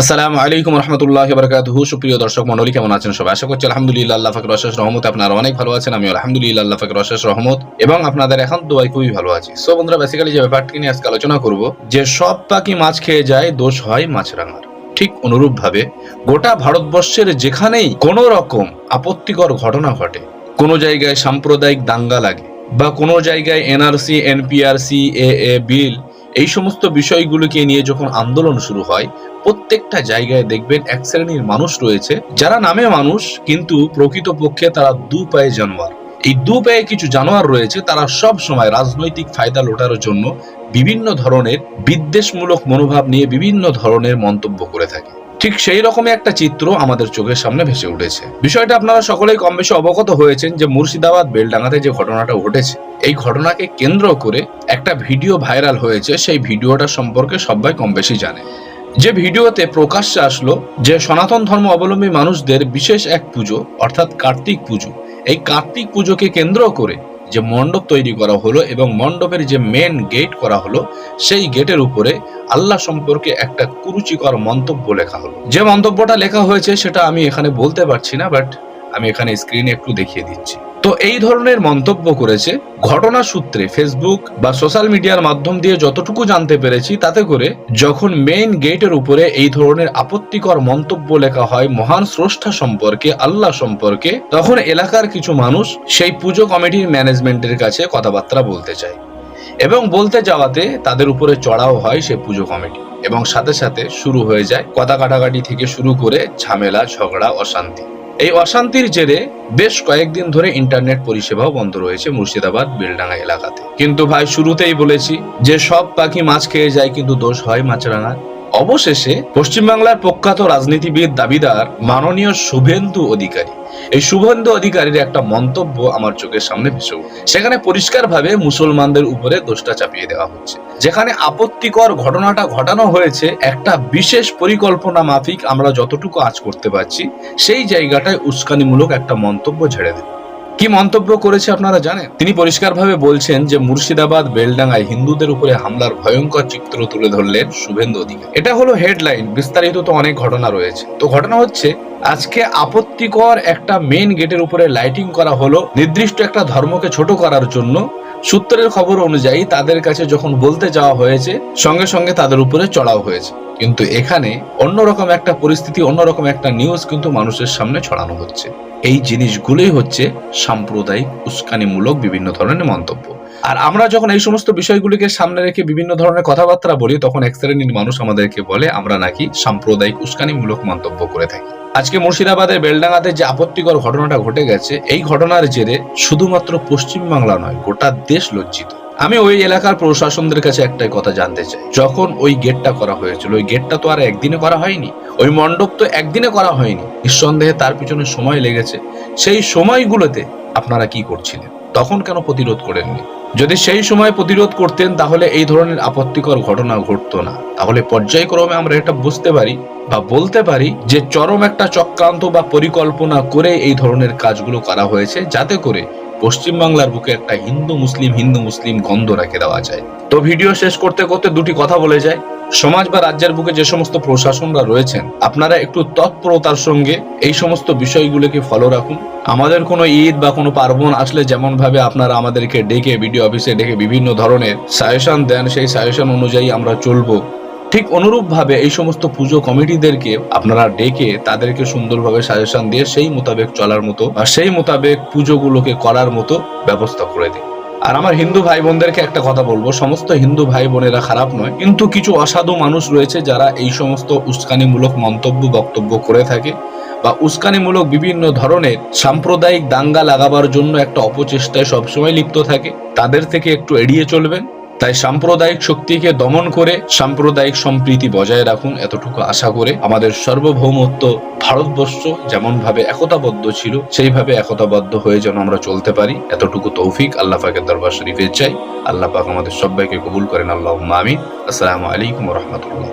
আসসালামু আলাইকুম রহমতুল্লাহ বরকাতুহু। সুপ্রিয় দর্শক মন্ডলী কেমন আছেন সবাই? আশা করছি আলহামদুলিল্লাহ আল্লাহ ফাকর অশেষ রহমত আপনারা অনেক ভালো আছেন। আমি আলহামদুলিল্লাহ আল্লাহ ফাকর অশেষ রহমত এবং আপনাদের এখন দোয়াই খুবই ভালো আছি। সো বন্ধুরা বেসিক্যালি যে ব্যাপারটি নিয়ে আজকে আলোচনা করব, যে সব পাখি মাছ খেয়ে যায়, দোষ হয় মাছ মাছরাঙার ঠিক অনুরূপ ভাবে গোটা ভারতবর্ষের যেখানেই কোনো রকম আপত্তিকর ঘটনা ঘটে, কোনো জায়গায় সাম্প্রদায়িক দাঙ্গা লাগে বা কোনো জায়গায় এনআরসি, এনপিআরসি এ এ বিল এই সমস্ত বিষয়গুলোকে নিয়ে যখন আন্দোলন শুরু হয়, প্রত্যেকটা জায়গায় দেখবেন এক শ্রেণির মানুষ রয়েছে, যারা নামে মানুষ, কিন্তু প্রকৃত পক্ষে তারা দু পায়ে জানোয়ার। এই দু পায়ে কিছু জানোয়ার রয়েছে, তারা সব সময় রাজনৈতিক ফায়দা লোটার জন্য বিভিন্ন ধরনের বিদ্বেষমূলক মনোভাব নিয়ে বিভিন্ন ধরনের মন্তব্য করে থাকে। ঠিক সেই রকমই একটা চিত্র আমাদের চোখের সামনে ভেসে উঠেছে। বিষয়টা আপনারা সকলেই কম বেশি অবগত হয়েছেন যে মুর্শিদাবাদ বেলডাঙ্গাতে যে ঘটনাটা ঘটেছে, এই ঘটনাকে কেন্দ্র করে একটা ভিডিও ভাইরাল হয়েছে, সেই ভিডিওটা সম্পর্কে সবাই কম বেশি জানে। যে ভিডিওতে প্রকাশ্যে আসলো যে সনাতন ধর্ম অবলম্বী মানুষদের বিশেষ এক পুজো, অর্থাৎ কার্তিক পুজো, এই কার্তিক পুজোকে কেন্দ্র করে যে মণ্ডপ তৈরি করা হলো এবং মণ্ডপের যে মেন গেট করা হলো, সেই গেটের উপরে আল্লাহ সম্পর্কে একটা কুরুচিকর মন্তব্য লেখা হলো। যে মন্তব্যটা লেখা হয়েছে, সেটা আমি এখানে বলতে পারছি না বাট আমি এখানে স্ক্রিনে একটু দেখিয়ে দিচ্ছি। তো এই ধরনের মন্তব্য করেছে ঘটনা সূত্রে ফেসবুক বা সোশ্যাল মিডিয়ার মাধ্যম দিয়ে যতটুকু জানতে পেরেছি, তাতে করে যখন মেইন গেটের উপরে এই ধরনের আপত্তিকর মন্তব্য লেখা হয় মহান স্রষ্টা সম্পর্কে, আল্লাহ সম্পর্কে, তখন এলাকার কিছু মানুষ সেই পুজো কমিটির ম্যানেজমেন্টের কাছে কথাবার্তা বলতে চায়। এবং বলতে যাওয়াতে তাদের উপরে চড়াও হয় সে পুজো কমিটি এবং সাথে সাথে শুরু হয়ে যায় কথা কাটাকাটি থেকে শুরু করে ঝামেলা, ঝগড়া, অশান্তি। এই অশান্তির জেরে বেশ কয়েকদিন ধরে ইন্টারনেট পরিষেবাও বন্ধ রয়েছে মুর্শিদাবাদ, বেলডাঙ্গা এলাকাতে। কিন্তু ভাই, শুরুতেই বলেছি যে সব পাখি মাছ খেয়ে যায় কিন্তু দোষ হয় মাছরাঙার অবশেষে পশ্চিমবাংলার প্রখ্যাত রাজনীতিবিদ দাবিদার মাননীয় শুভেন্দু অধিকারী এই সুগন্ধ অধিকারীর একটা মন্তব্য আমার চোখের সামনে ভেসে সেখানে পরিষ্কারভাবে মুসলমানদের উপরে দোষটা চাপিয়ে দেওয়া হচ্ছে। যেখানে আপত্তিকর ঘটনাটা ঘটানো হয়েছে, একটা বিশেষ পরিকল্পনা মাফিক আমরা যতটুকু আজ করতে পারছি, সেই জায়গাটায় উস্কানিমূলক একটা মন্তব্য ঝেড়ে দেব। কি মন্তব্য করেছে আপনারা জানেন? তিনি পরিষ্কারভাবে বলছেন যে মুর্শিদাবাদ, বেলডাঙ্গায় হিন্দুদের উপরে হামলার ভয়ঙ্কর চিত্র তুলে ধরলেন শুভেন্দু অধিকারী। এটা হলো হেডলাইন বিস্তারিত তো অনেক ঘটনা রয়েছে। তো ঘটনা হচ্ছে, আজকে আপত্তিকর একটা মেন গেটের উপরে লাইটিং করা হলো, নির্দিষ্ট একটা ধর্মকে ছোট করার জন্য। সূত্রের খবর অনুযায়ী তাদের কাছে যখন বলতে যাওয়া হয়েছে, সঙ্গে সঙ্গে তাদের উপরে চড়াও হয়েছে। কিন্তু এখানে অন্যরকম একটা পরিস্থিতি, অন্যরকম একটা নিউজ কিন্তু মানুষের সামনে ছড়ানো হচ্ছে। এই জিনিসগুলোই হচ্ছে সাম্প্রদায়িক উস্কানিমূলক বিভিন্ন ধরনের মন্তব্য। আর আমরা যখন এই সমস্ত বিষয়গুলিকে সামনে রেখে বিভিন্ন ধরনের কথাবার্তা বলি, তখন এক শ্রেণির মানুষ আমাদেরকে বলে, আমরা নাকি সাম্প্রদায়িক উস্কানিমূলক মন্তব্য করে থাকি। আজকে মুর্শিদাবাদের বেলডাঙ্গাতে যে আপত্তিকর ঘটনাটা ঘটে গেছে, এই ঘটনার জেরে শুধুমাত্র পশ্চিমবাংলা নয়, গোটা দেশ লজ্জিত। আমি ওই এলাকার প্রশাসনদের কাছে একটাই কথা জানতে চাই। যখন ওই গেটটা করা হয়েছিল, ওই গেটটা তো আর একদিনে করা হয়নি। ওই মণ্ডপ তো একদিনে করা হয়নি। নিঃসন্দেহে তার পিছনে সময় লেগেছে। সেই সময়গুলোতে আপনারা কি করছিলেন? তখন কেন প্রতিরোধ করেননি? যদি সেই সময় প্রতিরোধ করতেন, তাহলে এই ধরনের আপত্তিকর ঘটনা ঘটতো না। তাহলে পর্যায়ক্রমে আমরা এটা বুঝতে পারি বা বলতে পারি যে চরম একটা চক্রান্ত বা পরিকল্পনা করে এই ধরনের কাজগুলো করা হয়েছে, যাতে করে পশ্চিমবাংলার বুকে একটা হিন্দু মুসলিম হিন্দু মুসলিম গন্ধ রেখে দেওয়া যায়। তো ভিডিও শেষ করতে করতে দুটি কথা বলে যায় সমাজ বা রাজ্যের বুকে যে সমস্ত প্রশাসনরা রয়েছেন, আপনারা একটু তৎপরতার সঙ্গে এই সমস্ত বিষয়গুলোকে ফলো রাখুন। আমাদের কোনো ঈদ বা কোনো পার্বণ আসলে যেমন ভাবে আপনারা আমাদেরকে ডেকে বিডিও অফিসে ডেকে বিভিন্ন ধরনের সাজেশন দেন, সেই সাজেশন অনুযায়ী আমরা চলবো। ঠিক অনুরূপভাবে এই সমস্ত পুজো কমিটিদেরকে আপনারা ডেকে তাদেরকে সুন্দরভাবে সাজেশন দিয়ে সেই মোতাবেক চলার মতো বা সেই মোতাবেক পুজোগুলোকে করার মতো ব্যবস্থা করে দিন। আর আমার হিন্দু ভাই বোনদেরকে একটা কথা বলব, সমস্ত হিন্দু ভাই বোনেরা খারাপ নয়, কিন্তু কিছু অসাধু মানুষ রয়েছে যারা এই সমস্ত উস্কানিমূলক মন্তব্য, বক্তব্য করে থাকে বা উস্কানিমূলক বিভিন্ন ধরনের সাম্প্রদায়িক দাঙ্গা লাগাবার জন্য একটা অপচেষ্টায় সবসময় লিপ্ত থাকে। তাদের থেকে একটু এড়িয়ে চলবেন। তাই সাম্প্রদায়িক শক্তিকে দমন করে সাম্প্রদায়িক সম্প্রীতি বজায় রাখুন এতটুকু আশা করে আমাদের সার্বভৌমত্ব ভারতবর্ষ যেমনভাবে একতাবদ্ধ ছিল, সেইভাবে একতাবদ্ধ হয়ে যেন আমরা চলতে পারি। এতটুকু তৌফিক আল্লাহ পাকের দরবার শরীফের চাই। আল্লাহ পাক আমাদের সবাইকে কবুল করেন। আল্লাহ মামিন আসসালামু আলাইকুম রহমতুল্লাহ।